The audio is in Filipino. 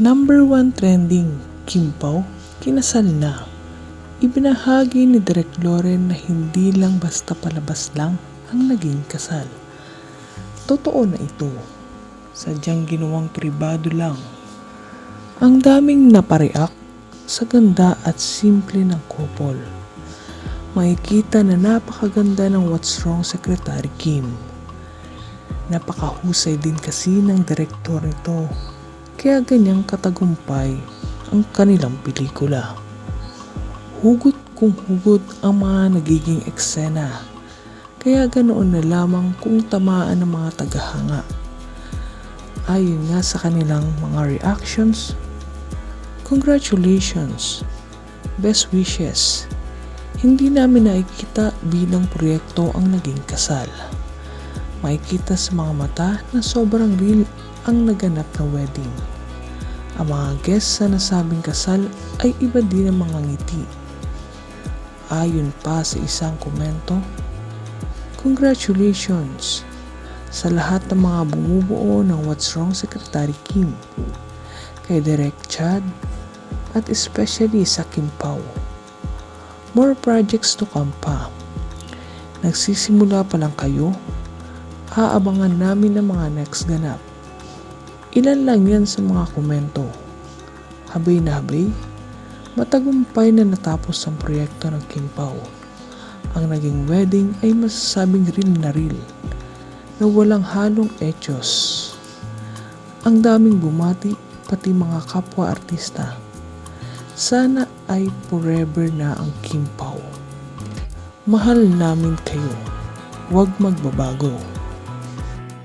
Number 1 trending, Kim kinasal na. Ibinahagi ni Direk Loren na hindi lang basta palabas lang ang naging kasal. Totoo na ito. Sadyang ginawang pribado lang. Ang daming napareact sa ganda at simple ng couple. Makikita na napakaganda ng What's Wrong Secretary Kim. Napakahusay din kasi ng direktor nito. Kaya ganyang katagumpay ang kanilang pelikula. Hugot kung hugot ang mga nagiging eksena. Kaya ganoon na lamang kung tamaan ng mga tagahanga. Ayon nga sa kanilang mga reactions, Congratulations! Best wishes! Hindi namin nakikita bilang proyekto ang naging kasal. Makikita sa mga mata na sobrang real ang naganap na wedding. Ang mga guests sa nasabing kasal ay iba din ang mga ngiti. Ayon pa sa isang komento, Congratulations sa lahat ng mga bumubuo ng What's Wrong Secretary Kim, kay Direk Chad, at especially sa Kim Pao. More projects to come pa. Nagsisimula pa lang kayo, aabangan namin ang mga next ganap. Ilan lang yan sa mga komento. Habay na habay, matagumpay na natapos ang proyekto ng Kim Pao. Ang naging wedding ay masasabing real na real, na walang halong etyos. Ang daming bumati, pati mga kapwa artista. Sana ay forever na ang Kim Pao. Mahal namin kayo. Huwag magbabago.